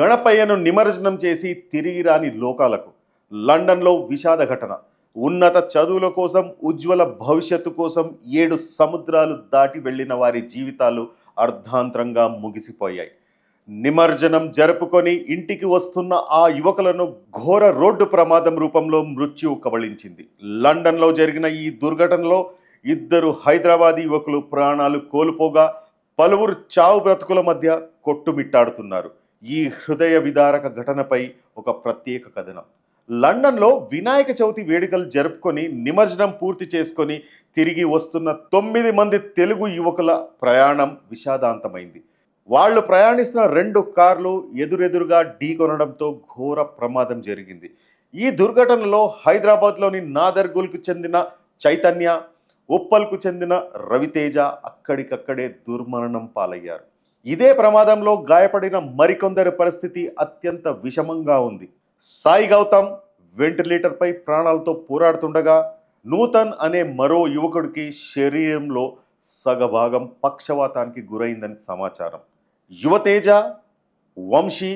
గణపయ్యను నిమజ్జనం చేసి తిరిగి రాని లోకాలకు. లండన్లో విషాద ఘటన. ఉన్నత చదువుల కోసం ఉజ్వల భవిష్యత్తు కోసం ఏడు సముద్రాలు దాటి వెళ్ళిన వారి జీవితాలు అర్ధాంతరంగా ముగిసిపోయాయి. నిమజ్జనం జరుపుకొని ఇంటికి వస్తున్న ఆ యువకులను ఘోర రోడ్డు ప్రమాదం రూపంలో మృత్యువు కబళించింది. లండన్లో జరిగిన ఈ దుర్ఘటనలో ఇద్దరు హైదరాబాదీ యువకులు ప్రాణాలు కోల్పోగా పలువురు చావు బ్రతుకుల మధ్య కొట్టుమిట్టాడుతున్నారు. ఈ హృదయ విదారక ఘటనపై ఒక ప్రత్యేక కథనం. లండన్లో వినాయక చవితి వేడుకలు జరుపుకొని నిమజ్జనం పూర్తి చేసుకొని తిరిగి వస్తున్న తొమ్మిది మంది తెలుగు యువకుల ప్రయాణం విషాదాంతమైంది. వాళ్ళు ప్రయాణిస్తున్న రెండు కార్లు ఎదురెదురుగా ఢీకొనడంతో ఘోర ప్రమాదం జరిగింది. ఈ దుర్ఘటనలో హైదరాబాద్లోని నాదర్గుల్కు చెందిన చైతన్య ఉప్పల్కు చెందిన రవితేజ అక్కడికక్కడే దుర్మరణం పాలయ్యారు. ఇదే ప్రమాదంలో గాయపడిన మరికొందరి పరిస్థితి అత్యంత విషమంగా ఉంది. సాయి గౌతమ్ వెంటిలేటర్పై ప్రాణాలతో పోరాడుతుండగా నూతన్ అనే మరో యువకుడికి శరీరంలో సగభాగం పక్షవాతానికి గురైందని సమాచారం. యువతేజ వంశీ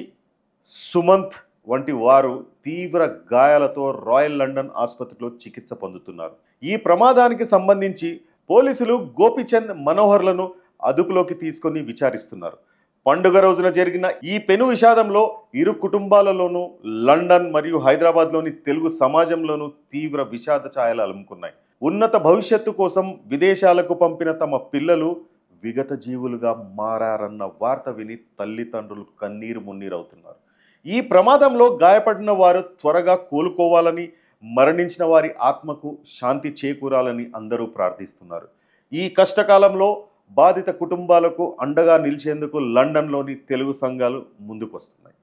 సుమంత్ వంటి వారు తీవ్ర గాయాలతో రాయల్ లండన్ ఆసుపత్రిలో చికిత్స పొందుతున్నారు. ఈ ప్రమాదానికి సంబంధించి పోలీసులు గోపిచంద్ మనోహర్లను అదుపులోకి తీసుకొని విచారిస్తున్నారు. పండుగ రోజున జరిగిన ఈ పెను విషాదంలో ఇరు కుటుంబాలలోనూ లండన్ మరియు హైదరాబాద్లోని తెలుగు సమాజంలోనూ తీవ్ర విషాద ఛాయలు అలుముకున్నాయి. ఉన్నత భవిష్యత్తు కోసం విదేశాలకు పంపిన తమ పిల్లలు విగత జీవులుగా మారారన్న వార్త విని తల్లిదండ్రులు కన్నీరు మున్నీరవుతున్నారు. ఈ ప్రమాదంలో గాయపడిన వారు త్వరగా కోలుకోవాలని మరణించిన వారి ఆత్మకు శాంతి చేకూరాలని అందరూ ప్రార్థిస్తున్నారు. ఈ కష్టకాలంలో బాధిత కుటుంబాలకు అండగా నిలిచేందుకు లండన్లోని తెలుగు సంఘాలు ముందుకొస్తున్నాయి.